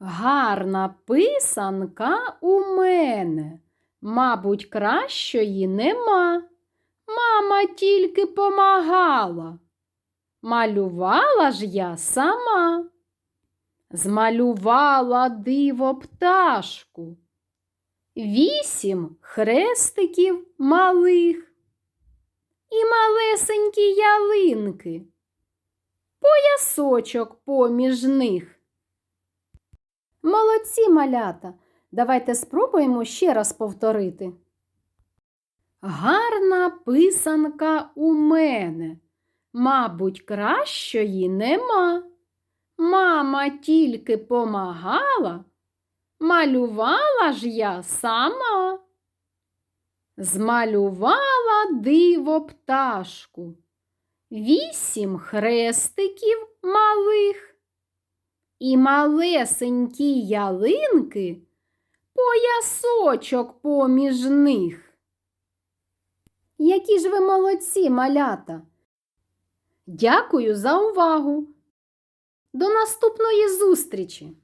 Гарна писанка у мене, мабуть, кращої нема. Мама тільки помагала. Малювала ж я сама. Змалювала диво пташку. Вісім хрестиків малих і малесенькі ялинки, поясочок поміж них. Молодці малята, давайте спробуємо ще раз повторити. Гарна писанка у мене, мабуть, кращої нема. Мама тільки помагала, малювала ж я сама. Змалювала диво пташку, вісім хрестиків малих і малесенькі ялинки, поясочок поміж них. Які ж ви молодці, малята! Дякую за увагу! До наступної зустрічі!